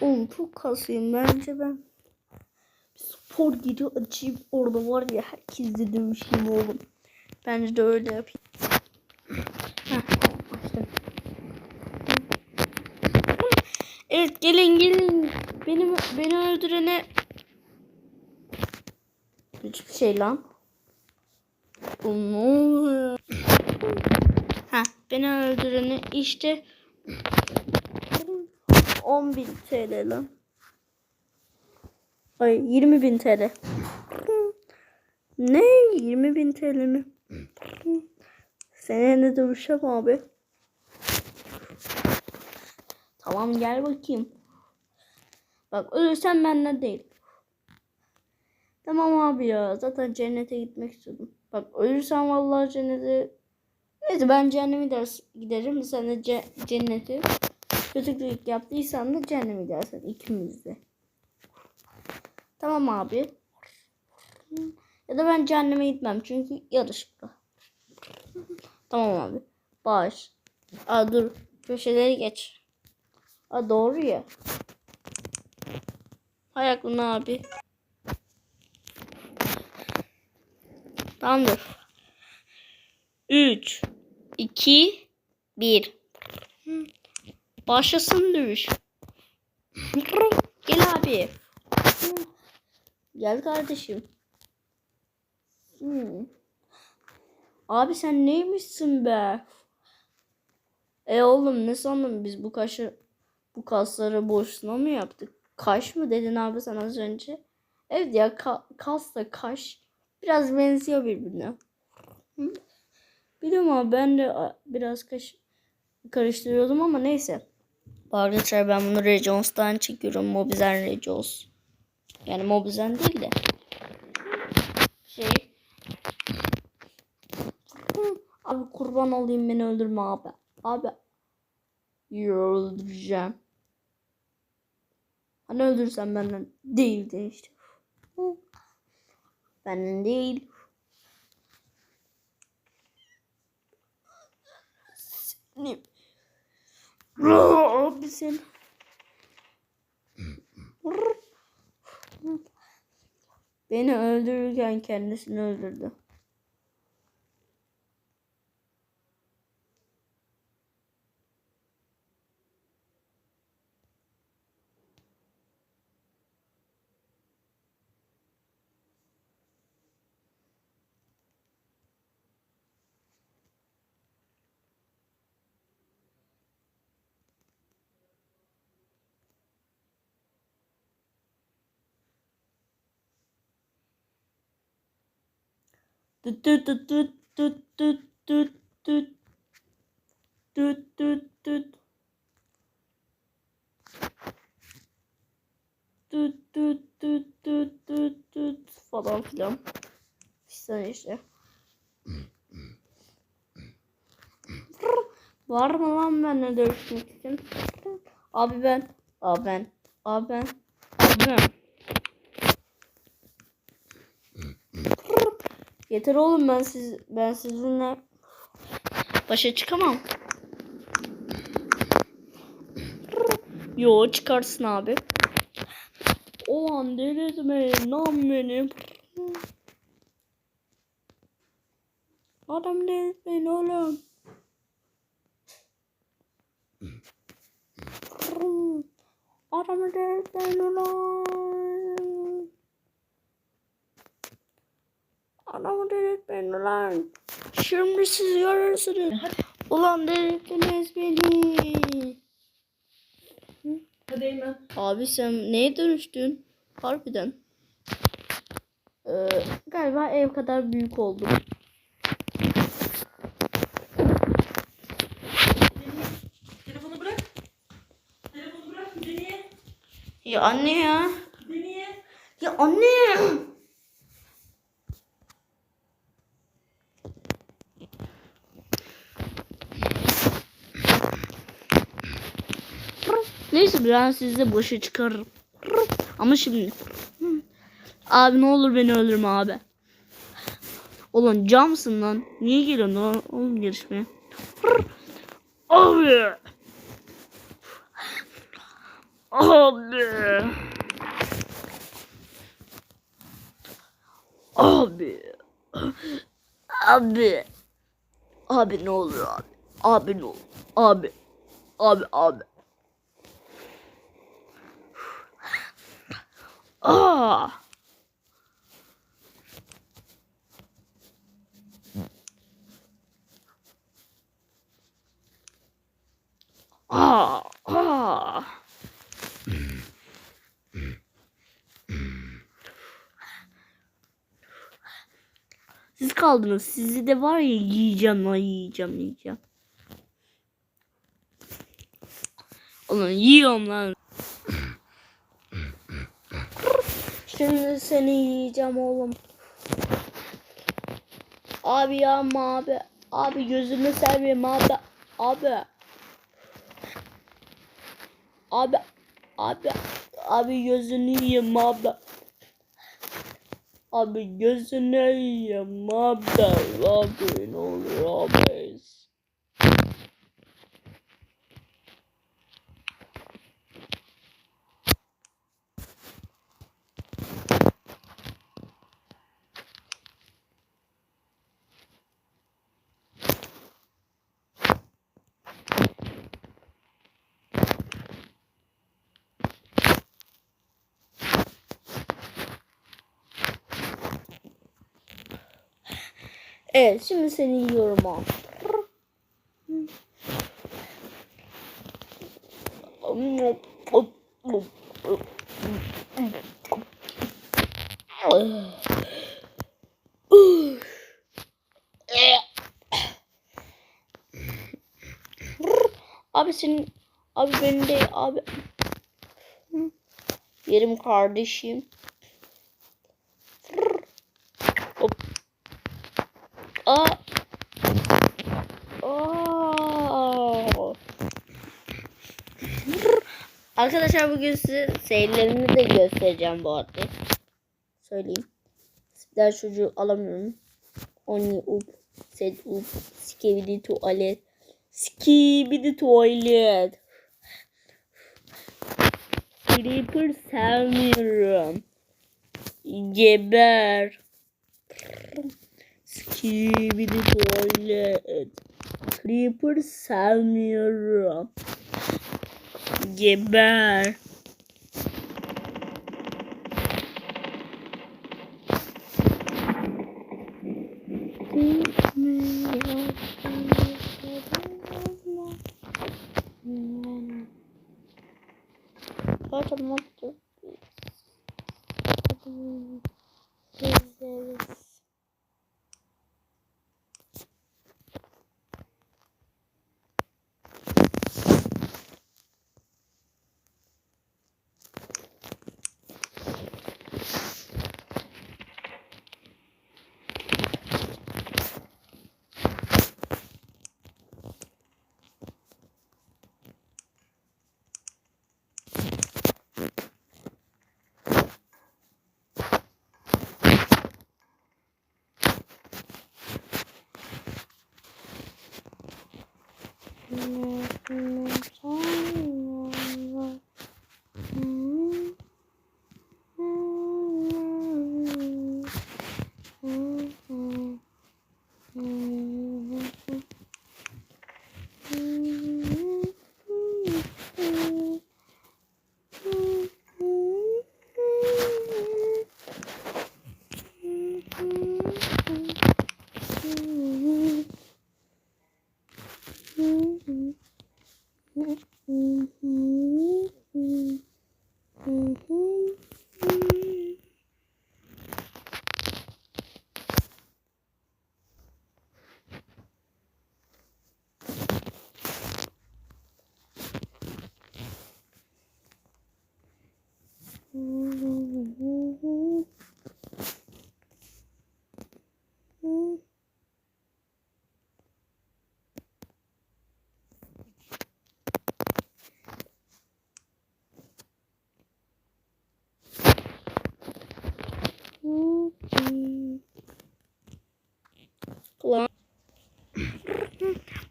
Oğlum çok kasıyım bence ben. Spor giri açayım orada var ya herkesle dövüşeyim oğlum. Bence de öyle yapayım. Evet gelin gelin. Benim beni öldürene hiçbir şey lan. Bu ne oluyor? Ha beni öldürene işte 10.000 TL lan. Ay 20.000 TL. Ne? 20.000 TL mi? Seninle dövüşeceğim abi. Tamam gel bakayım. Bak ölürsen benden değil. Tamam abi ya zaten cennete gitmek istiyordum. Bak ölürsen vallahi cennete Neyse ben cehenneme giderim. Sen de ce- cenneti kötülük yaptıysan da cehenneme gidersin ikimiz de. Tamam abi. Ya da ben cehenneme gitmem çünkü yarışma. Tamam abi. Baş. Aa dur. Köşeleri geç. Aa doğru ya. Hay aklına abi. Tamamdır. 3 2 1 Başlasın dövüş. Gel abi. Gel kardeşim. Hmm. Abi sen neymişsin be? E oğlum ne sandın biz bu kaşı bu kasları boşuna mı yaptık? Kaş mı dedin abi sen az önce? Evet ya ka- kasla kaş biraz benziyor birbirine. Hı? Biliyorum ama ben de biraz kaş karıştırıyordum ama neyse. Arkadaşlar ben bunu Rejones'tan çekiyorum. Mobizen Rejones. Yani Mobizen değil de. Şey. Abi kurban olayım beni öldürme abi. Abi. Öldüreceğim. Hani öldürsen benden değildin işte. Hı. Benden değil. Seni. Abi sen. Beni öldürürken kendisini öldürdü. Tut tut falan filan. İşte işte. Var mı lan benimle dövüşmek için? Abi ben. Abi ben. Abi ben. Abi ben. Yeter oğlum ben siz ben sizinle başa çıkamam. Yo çıkarsın abi. O an delirtme lan benim. Adam delirtmeyin oğlum. Adamı delirtmeyin ulan. Adamı delirtmeyin ulan. Şimdi siz görürsünüz. Ulan delirttiniz beni. Hadi Eymen. Abi sen neye dönüştün? Harbiden. Ee, galiba ev kadar büyük oldum. Telefonu bırak. Telefonu bırak. Deneye. Ya anne ya. Deneye. Ya anne. Neyse ben sizi boşa çıkarırım. Ama şimdi. Abi ne olur beni öldürme abi. Ulan camsın lan. Niye geliyorsun lan oğlum gelişmeye? Abi. Abi. Abi. Abi. Abi ne olur abi. Abi ne olur. Abi. Abi abi. Aa. Aa. Aa. Siz kaldınız. Sizi de var ya yiyeceğim lan yiyeceğim yiyeceğim. Ulan yiyorum lan. Şimdi seni yiyeceğim oğlum. Abi ya abi. Abi gözünü seveyim abi. Abi. Abi. Abi. Abi gözünü yiyeyim abi. Abi gözünü yiyeyim abi. Abi ne olur abi. Evet şimdi seni yiyorum abi. Abi senin abi benim de abi yerim kardeşim. Hop. Aa. Aa. Arkadaşlar bugün size seyirlerimi de göstereceğim bu arada. Söyleyeyim. Sizler çocuğu alamıyorum. Only up, set up, skibidi tuvalet. Skibidi tuvalet. Creeper sevmiyorum. Geber. Skibidi tuvalet. Creeper sevmiyorum. Geber. Amen. Amen. Kulağım.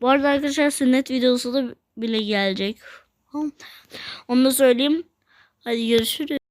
Bu arada arkadaşlar sünnet videosu da bile gelecek. Onu da söyleyeyim. Hadi görüşürüz.